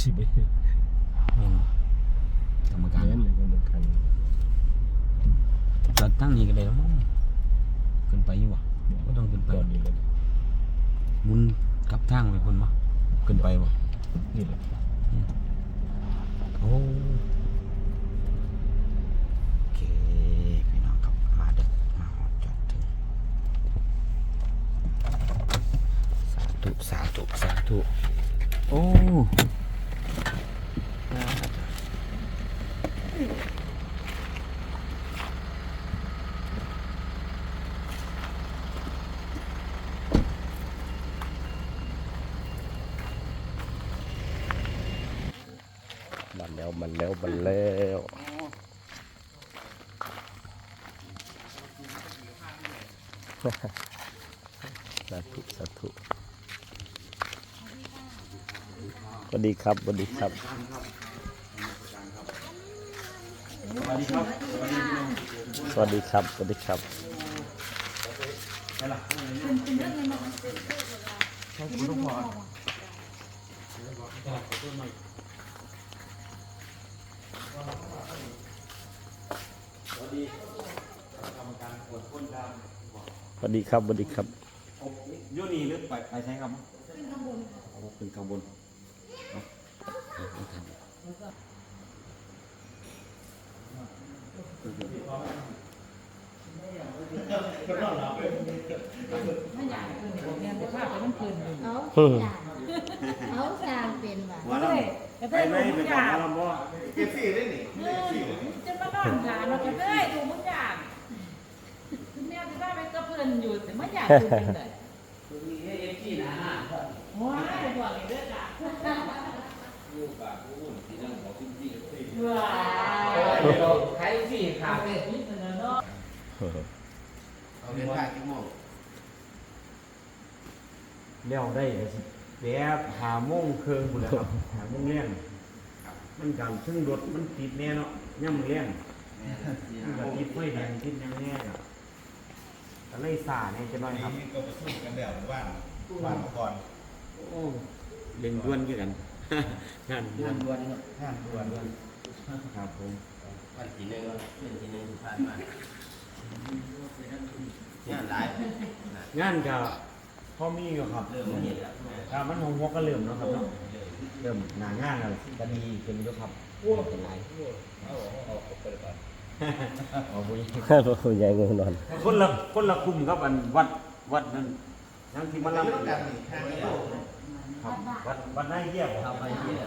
สีบ่สิเด้แม่นกรรมการแม่นเลยกรรมการจัดตั้งนี้ก็ได้แล้วมั้งขึ้นไปอยู่บ่ก็ต้องขึ้นไปก่อนนี่เลยหมุนกลับทางไปคนบ่ขึ้นไปบ่นี่แหละโอ้โอเคพี่น้องครับมาเด็กมาหอดจอดถึงสาธุสาธุสาธุโอ้ มันแล้วมันแล้วมันแล้วสาธุสาธุสวัสดีครับสวัสดีครับสวัสดีครับสวัสดีครับ สวัสดีครับสวัสดีครับยูนี่หรือไปไปใช้ครับขึ้นข้างบนขึ้นข้างบนเอาเอาเอาทำเอาเอาสร้างเป็นว่ะหัวเราไปไหมไปก่อนหัวเราบ่เก็บสี่ได้หนิจะมานอนหาเราก็ได้ดูมึงอยากแม่ ที่นอยู่แต่ไม่อยากดูเลยว้ายบอกเลยเด้อจ้ะว้ายใครสี่ขาเลยนี่เสนอเนาะเอาเรียนผ่ากี่โมงเลี้ยวได้แบบหาโมงเครึ่งพุ่นแหละครับหาโมงเลี้ยงมันกันซึ่งรถมันติดแน่เนาะย่ำเลี้ยงมันก็ติดไฟแดงติดยังแน่อะ ก็เลยสาแน่จะน้อยครับ นี่ก็ประชุมกันแล้วว่านว่านมาก่อนโอ้เล่นด้วนคือกัน งานด้วนดวนครับห้ามด่วนครับผมวันที่หนึ่งเป็นที่หนึ่งที่ผ่านมาเนี่ยหลายงานก็พอมีอยู่ครับเริ่มเห็นแล้วครับมันหงวกก็เริ่มแล้วครับเนาะเริ่มหนางานแล้วก็ดีขึ้นอยู่ครับเป็นไรเอาเอาเอาไปก่อน อ๋อบุญคุณยายงงนอนคนละคนละกลุ่มครับอันวัดวัดนั้นยังที่มาแล้วลำกันนี่ทางวัดวัดนายเยี่ยมครับ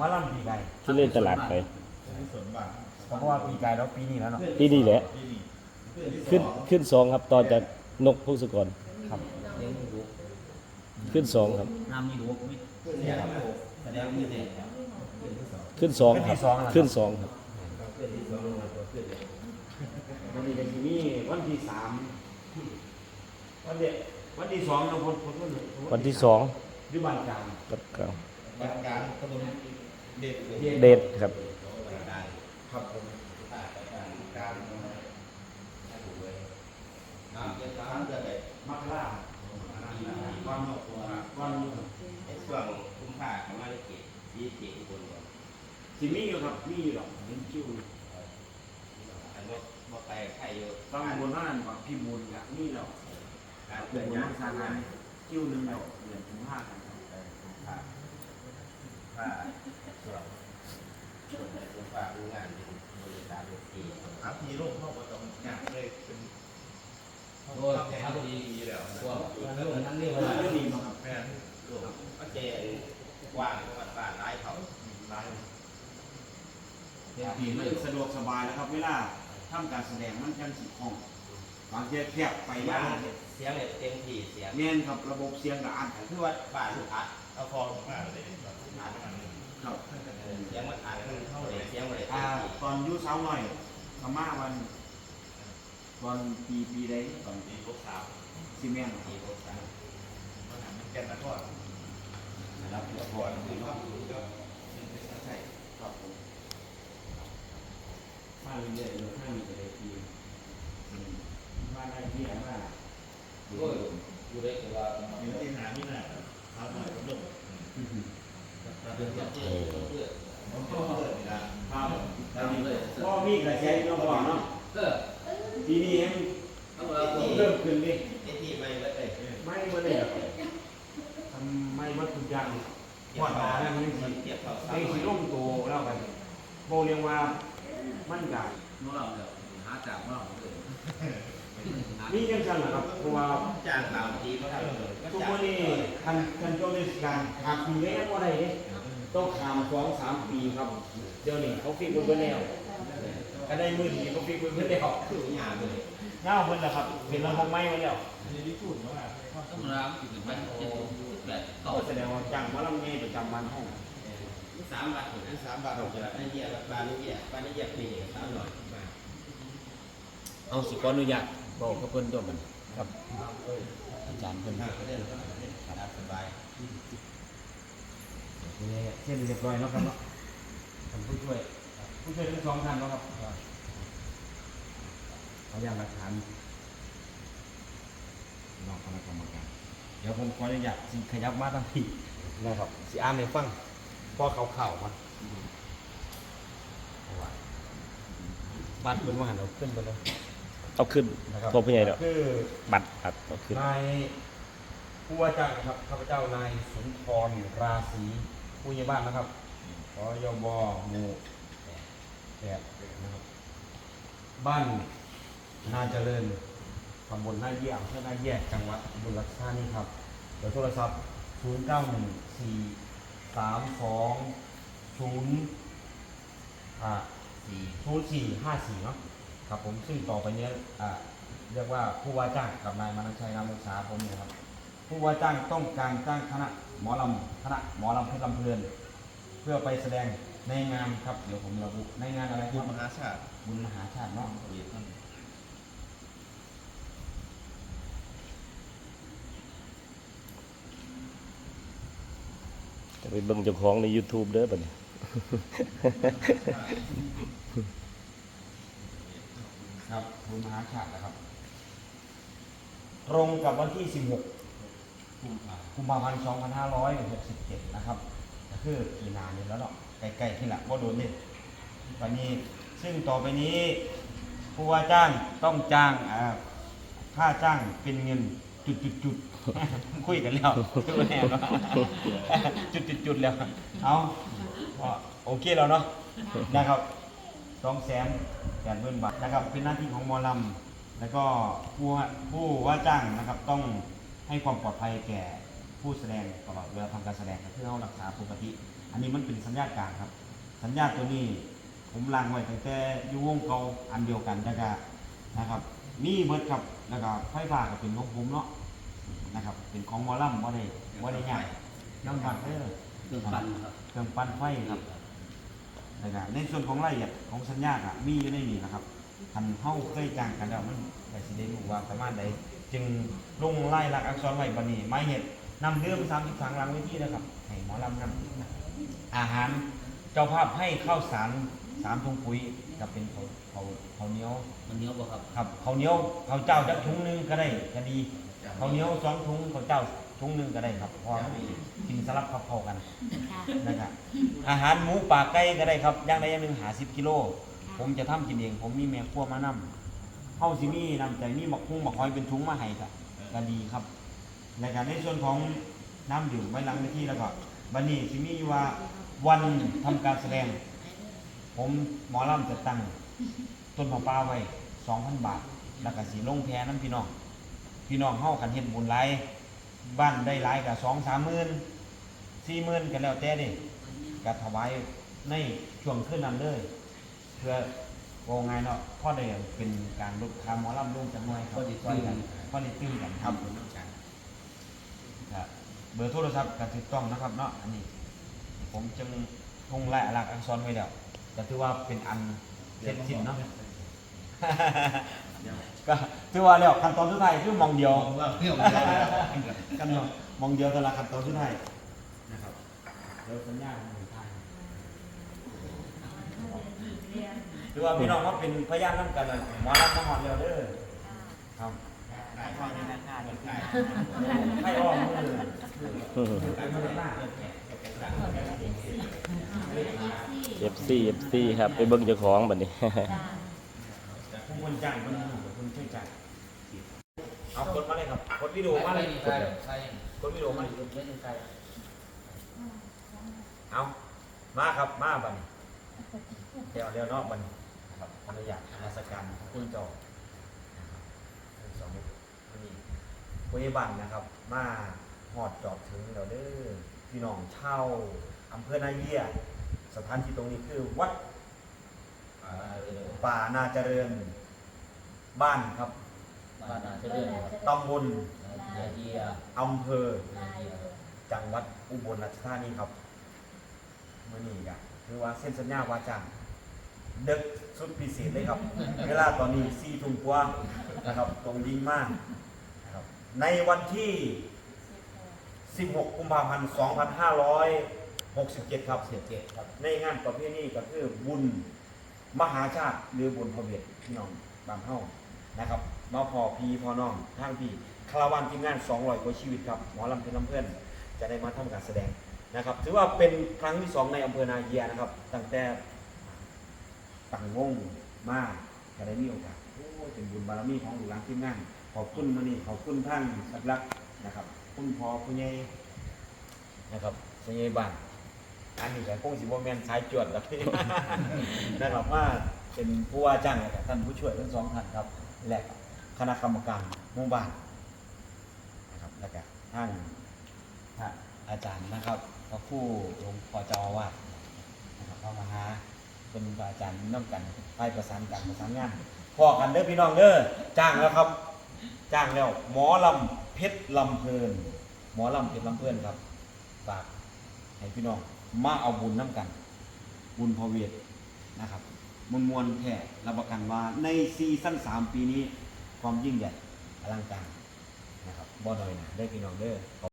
มาลำปีไก่ที่เล่นตลาดไปเพราะว่าปีไก่แล้วปีนี้แล้วเนาะที่นี่แหละขึ้นขึ้นสองครับตอนจากนกพงศกรครับ ขึ้นสองครับขึ้นสองครับขึ้นสองครับ วันนี้ก็จะมีวันที่สามวันเด็กวันที่สองเราคนคนคนวันที่สองยุบันกลางวัดกลางบ้านกลางตำบลเด็ดเลยเดทครับ ครับผมกลางน้ำเย็นน้ำเดือดเลยมักล่าวันนอกวันไอ้ช่วงคุ้มค่าของมาเลเกียยี่สิบคนก่อนสิมีอยู่ครับมีอยู่หรอกเห็นคิวอั นว่าว่าไปใครอยู่บางบนนั่นบางพี่มูลกับนี่เราการเดืเพื่ออนนยัยังงสร้างงานคิวหนึ่งเราเดือนถึงห้ากันค่าค่าส่วนส่วนคุ้มค่าดูงานเป็นบริษัทลูกทีอาทีโลกเข้ามาตรงงานเลยเป็นโอ้ยครับดีแล้วพวกนั้นเรียกเรื่ว่าองนี้ครับแม่นลูกก็เจกว้างจังหวัดบ้านร้ายเขาร้ายเป็นปีมันสะดวกสบายแล้วครับเวลา ทำการแสดงมันจังสิห้องบางทีแคบไปบ้ายานกเสียงเนี่ยเต็มที่เสียงแน่นครับระบบเสียงกับอันคือว่าบ้านลูกอัดเอาคอลงมาเลยแบบอ่านมันเลยครับเสียงมันอัดมันเท่าไหร่เสียงมันเลยอ่าเต็มที่ตอนอยุเช้าหน่อยประมาณวันตอนปีปีใดตอนปีพวกสาวซีเมนต์ที่ลูกสาวมันทำเป็นแกนตะกอนรับผิดชก่ออบนคือว่าก็ ใช่ครับผมมาเรื่อยๆเลยห้ามีแต่ละปีอืมมาได้ที่ไหนมาโอ้ยอยู่ได้แต่ว่ามีที่หาไม่หนาครับหน่อยก็ลงกเออครับพ่อมีกระแสน้องบอกเนาะเออปีนี้ยังเอาเริ่มขึ้นดิไอที่ไม่ไว้เลยไม่มาเลยอะทำไม่วัดทุกอย่างหอดมาแล้วนี่เทียบเขาไอ้สิลงโตแล้วกันโบเรียงว่า มันกะน้องเราเดี๋ยวหาจากน้องเลยมีจังซั่นล่ะครับเพราะว่าจ้างสามทีก็ได้ทุกวันนี้คันคันโจรสการหากปีนี้บ่ได้เด้ต้องขามสองสามปีครับ เดี๋ยวนี้เขาฟิกไว้เบิดแล้วก็ได้มื้อนี้เขาฟิกไว้เบิดแล้วคือหยาเลยเงาเพิ่นล่ะครับเป็นระบบไม้ไว้แล้วต้องร้างถึงไปเจ็ดแปดก็แสดงว่าจ้างหมาลำเงประจำวันห้อง สามบาทถึงสามบาทออกจากนี่เยี่ยบาทนี่เยี่ยบาทนี่เยี่ยปีสามร้อยบาทเอาสิขออนุญาตบอกกับเพิ่นตัวมันครับอาจารย์เพิ่นห้าก็ได้แล้วครับสบายเส้นเรียบร้อยแล้วครับเนาะท่านผู้ช่วยผู้ช่วยทั้งสองท่านเนาะครับเอาอย่างหลักฐานนอกคณะกรรมการเดี๋ยวผมขออนุญาตสิขยับมาทางที่นะครับสิอ่านให้ฟัง พอเขาเข่าๆมาเอาไว้บ้านเพิ่นว่าหันเอาขึ้นไปเลยเอาขึ้นนะครับพบผู้ใหญ่ดอกคือบัตรครับเอาขึ้นนายผู้ว่าจ้างนะครับข้าพเจ้านายสุนทรราศีผู้ใหญ่บ้านนะครับขอยบหมู่แปดนะครับบ้านนาเจริญตำบลนาเยี่ยมเพื่อนาแยกจังหวัดอุบุรีรัมย์นี่ครับเดี๋ยวโทรศัพท์ 0 9 1 4 3 2 0อ่าสี่ศูนย์สี่ห้าสี่เนาะครับผมซึ่งต่อไปเนี้ยอ่าเรียกว่าผู้ว่าจ้างกับนายมานัญชัยนามวงศาผมเนี่ยครับ ผู้ว่าจ้างต้องการจ้างคณะหมอลำคณะหมอลำเพชรลำเพลินเพื่อไปแสดงในงานครับ เดี๋ยวผมระบุในงานอะไรคบุรัญบมหาชาติบุญมหาชาติเนาะเรียนท่าน ไปเบิ่งเจ้าของใน YouTube เด้อบัดนี้ครับบุญมหาชาตินะครับ ตรงกับวันที่ 16กุมภาพันธ์2567 นะครับก็คือปีหนานี่แล้วเนาะใกล้ๆที่หละว่าโดนนี่ตอนนี้ซึ่งต่อไปนี้ ผู้ว่าจ้างต้องจ้างค่าจ้างเป็นเงิน จุดจุดจุดๆคุยกันแล้วแน่เนาะจุดจุดจุดๆแล้ว เอาโอเคแล้วเนาะนะครับสองแสนแปดหมื่นบาทนะครับ เป็นหน้าที่ของมอลำแล้วก็ผู้ผู้ว่าจ้างนะครับต้องให้ความปลอดภัยแก่ผู้แสดงตลอดเวลาทำการแสดงเพื่อให้รักษาปกติ อันนี้มันเป็นสัญญากางครับ สัญญาตัวนี้ผมล้างไว้ตั้งแต่อยู่วงเก่าอันเดียวกันนะครับ มีเบิดครับแล้วก็ไฟฟ้าก็เป็นของผมเนาะนะครับ เป็นของหมอลำว่าได้ว่าได้ยากน้ำบัตรเด้อเครื่องปั่นครับเครื่องปั้นไฟครับนะครับในส่วนของรายละเอียดของสัญญาอะมีอยู่ในนี้นะครับทันเฮาเคยจ้างกันแล้วมันก็สิได้รู้ว่าประมาณใดจึงลงรายลักษณ์อักษรไว้บัดนี้หมายเหตุนำเรื่อง30ครั้งหลังเวทีนะครับให้หมอลำนำอาหารเจ้าภาพให้ข้าวสารสามถุงปุ๋ย กับเป็นข้าวข้าวข้าวเหนียว มันเหนียวบ่ครับครับข้าวเหนียวข้าวเจ้าจักถุงหนึงก็ได้ก็ดีข้าวเหนียวสองถุงข้าวเจ้าถุงหนึงก็ได้ครับเพราะว่ามันกินสลับเข้าๆกันค่ะ นะครับอาหารหมูป่าไก่ก็ได้ครับอย่างใดอย่างหนึ่งหาสิบกิโล ผมจะทำกินเอง ผมมีแม่ครัวมานำเฮาสิมีน้ำใจมีบักคุ้งบักหอยเป็นถุงมาให้ก็ก็ดีครับในการในส่วนของน้ำดื่มไว้หลังเวทีแล้วก็บันนี้สิมีอยู่ว่าวันทำการแสดง ผมหมอลำจะตั้งต้นมะปรางไว้2,000บาท แล้วก็สิลงแพน้ำพี่น้อง พี่น้องเฮาคันเฮ็ดบุญหลายบ้านได้หลายก็2 3หมื่นสี่หมื่นกันแล้วแต่ดิก็ถวายในช่วงขึ้นนั้นเลย เพื่อโงไงายเนาะพ่อได้เป็นการลดค่าหมอลำลงจังหน่อยครับพอดีช่วยกันพ่อได้ตื้นกันครับครับเบอร์โทรศัพท์ก็ถูกต้องนะครับเนาะอันนี้ ผมจึงทงรายลักษณ์อักษรไว้แล้ว ก็ถือว่าเป็นอันเสร็จสิ้นเนาะ ก็ถือว่าแล้วขั้นตอนสุดท้ายคือมองเดียว ว่าเที่ยวกันเนาะมองเดียวแต่ละขั้นตอนสุดท้ายนะครับเดี๋ยวสัญญาณหนึ่งทางหรือว่าพี่น้องว่าเป็นพยานน้ำกันน่ะหมอรับมาหอดเดียวเด้อครับได้ข้อนี้นะค่าได้ให้อ้อมมืออืมการมือหน้าเป็น FC FC ครับไปเบิ่งเจ้าของบัดนี้จ้าผู้คนจ้างมันอยู่งกับคนช่วยจ้างเอากดมาเลยครับกดวิดีโอมาเลยใช่ใช่กดวิดีโอมาเลยเอามาครับมาบัดนี้เดี๋ยวเดี๋ยวนอกบัดนี้ครับอนุญาตนมัสการขอบคุณเจอนะครับสองนี่พยาบาลนะครับ มาหอดจอดถึงเราเด้อพี่น้องเช่าอำเภอนาเยี่ย สถานที่ตรงนี้คือวัดอ่าเร็วป่านาเจริญ บ้านครับบ้านนาจะเรื่องตำบลเดียเดียอำเภอลายเลยจังหวัดอุบลราชธานีครับมื่อนี้ก็คือว่าเส้นสัญญาวาจางดึกสุดพิเศษเลยครับ เวลาตอนนี้สี่ทุ่มกว่านะครับ ตรงยิงมากนะครับในวันที่ 16 กุมภาพันธ์ 67 ครับเสียเจ็ดครับ ในงานประเพณีก็คือบุญมหาชาติหรือบุญพระเวทพี่น้องบางเฮานะครับมาพอพีพอน้องทางพี่คาราวานทีมงาน 200 กว่าชีวิตครับหมอลำเพลินลำเพื่อนจะได้มาทำการแสดงนะครับ ถือว่าเป็นครั้งที่สองในอำเภอนาเยียนะครับ ตั้งแต่ตั้งวงมากจะได้มีโอกาสโอ้เป็นบุญบารมีของหลวงหลานทีมงาน ขอบคุณมานี่ขอบคุณท่านสักลักนะครับ คุณพ่อคุณยายนะครับคุณยาบ้าน อันนี้ก็คงสิบ่แม่นสายจวดแล้วนะครับว่าเป็นผู้ว่าจ้างและท่านผู้ช่วยทั้งสองท่านครับ และคณะกรรมการหมู่บ้านนะครับแล้วก็ท่านอาจารย์นะครับพระครู่หลวงพ่อเจ้าอาวาสนะครับเข้ามหาเป็นอาจารย์น้ำกันไปประสานกันประสานงานพอกันเด้อพี่น้องเด้อจ้างแล้วครับ จ้างแล้ว หมอลำเพชรลำเพลิน หมอลำเพชรลำเพลินครับฝากให้พี่น้อง มาเอาบุญน้ำกัน บุญพเวทนะครับ มวลมวลแท้รับประกันว่าในซีซั่นสามปีนี้ ความยิ่งใหญ่อลังการนะครับบ่น้อยหนะได้อพี่น้องเด้อ